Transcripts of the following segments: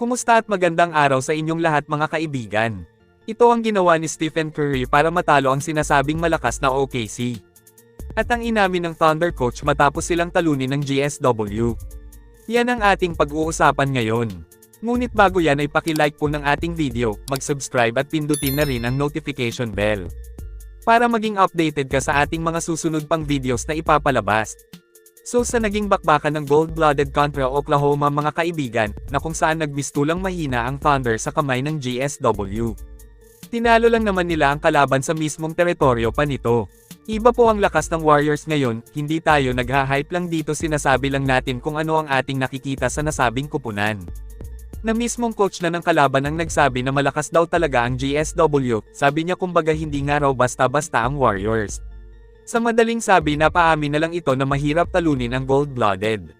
Kumusta at magandang araw sa inyong lahat mga kaibigan. Ito ang ginawa ni Stephen Curry para matalo ang sinasabing malakas na OKC. At ang inamin ng Thunder coach matapos silang talunin ng GSW. Yan ang ating pag-uusapan ngayon. Ngunit bago yan ay paki-like po ng ating video, mag-subscribe at pindutin na rin ang notification bell. Para maging updated ka sa ating mga susunod pang videos na ipapalabas. So sa naging bakbakan ng gold-blooded kontra Oklahoma mga kaibigan, na kung saan nagmistulang mahina ang Thunder sa kamay ng GSW. Tinalo lang naman nila ang kalaban sa mismong teritoryo pa nito. Iba po ang lakas ng Warriors ngayon, hindi tayo nagha-hype lang dito sinasabi lang natin kung ano ang ating nakikita sa nasabing kupunan. Na mismong coach na ng kalaban ang nagsabi na malakas daw talaga ang GSW, sabi niya kumbaga hindi nga raw basta-basta ang Warriors. Sa madaling sabi napaamin na lang ito na mahirap talunin ang gold-blooded.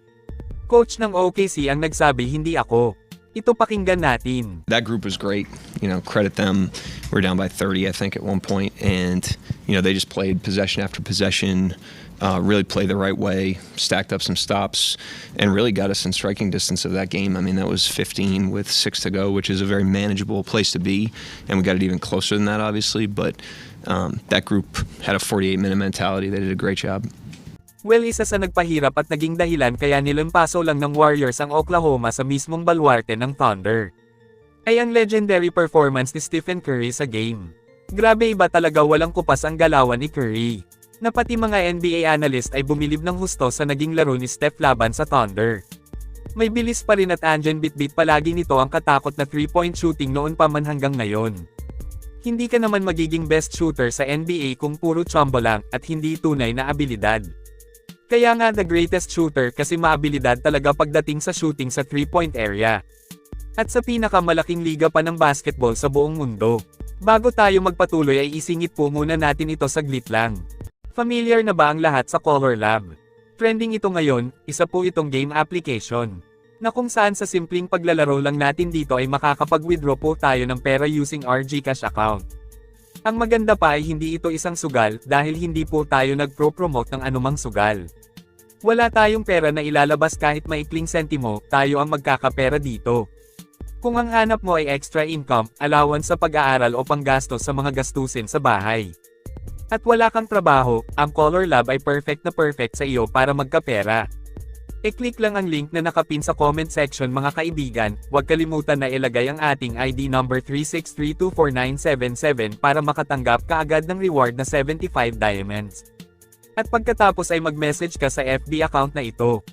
Coach ng OKC ang nagsabi hindi ako. Ito pakinggan natin. that group was great. You know, credit them. We're down by 30, I think, at one point, and you know they just played possession after possession, uh, really played the right way, stacked up some stops, and really got us in striking distance of that game. I mean, that was 15 with six to go, which is a very manageable place to be, and we got it even closer than that, obviously. But um, that group had a 48-minute mentality. They did a great job. Well isa sa nagpahirap at naging dahilan kaya nilampaso lang ng Warriors ang Oklahoma sa mismong balwarte ng Thunder. Ay ang legendary performance ni Stephen Curry sa game. Grabe iba talaga walang kupas ang galawan ni Curry. Na pati mga NBA analyst ay bumilib ng husto sa naging laro ni Steph laban sa Thunder. May bilis pa rin at andyan bitbit palagi nito ang katakot na 3-point shooting noon pa man hanggang ngayon. Hindi ka naman magiging best shooter sa NBA kung puro chamba lang at hindi tunay na abilidad. Kaya nga the greatest shooter kasi maabilidad talaga pagdating sa shooting sa 3-point area. At sa pinakamalaking liga pa ng basketball sa buong mundo. Bago tayo magpatuloy ay isingit po muna natin ito saglit lang. Familiar na ba ang lahat sa Color Lab? Trending ito ngayon, isa po itong game application. Na kung saan sa simpleng paglalaro lang natin dito ay makakapag-withdraw po tayo ng pera using our Gcash account. Ang maganda pa ay hindi ito isang sugal dahil hindi po tayo nagpro-promote ng anumang sugal. Wala tayong pera na ilalabas kahit maikling sentimo, tayo ang magkakapera dito. Kung ang hanap mo ay extra income, allowance sa pag-aaral o panggastos sa mga gastusin sa bahay. At wala kang trabaho, ang Color Lab ay perfect na perfect sa iyo para magkapera. E-click lang ang link na nakapin sa comment section mga kaibigan, huwag kalimutan na ilagay ang ating ID number 363249777 para makatanggap kaagad ng reward na 75 diamonds. At pagkatapos ay mag-message ka sa FB account na ito.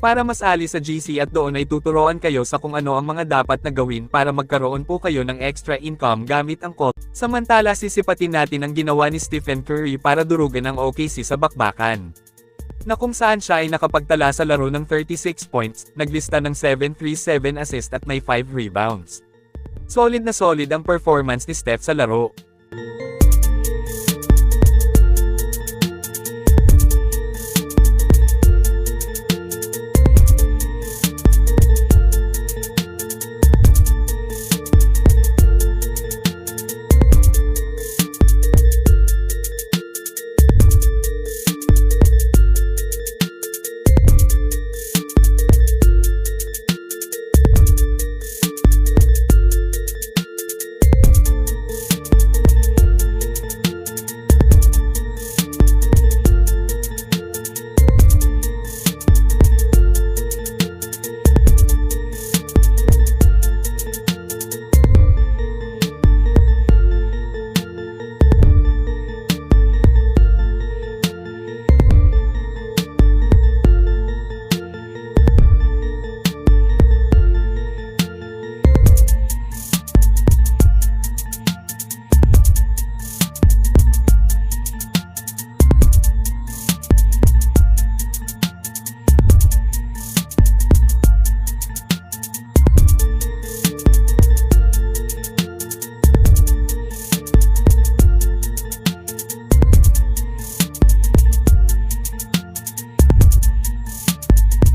Para mas ali sa GC at doon ay tuturuan kayo sa kung ano ang mga dapat na gawin para magkaroon po kayo ng extra income gamit ang call. Samantala sisipatin natin ang ginawa ni Stephen Curry para durugan ang OKC sa bakbakan. Na kung saan siya ay nakapagtala sa laro ng 36 points, naglista ng 7-3-7 assist at may 5 rebounds. Solid na solid ang performance ni Steph sa laro.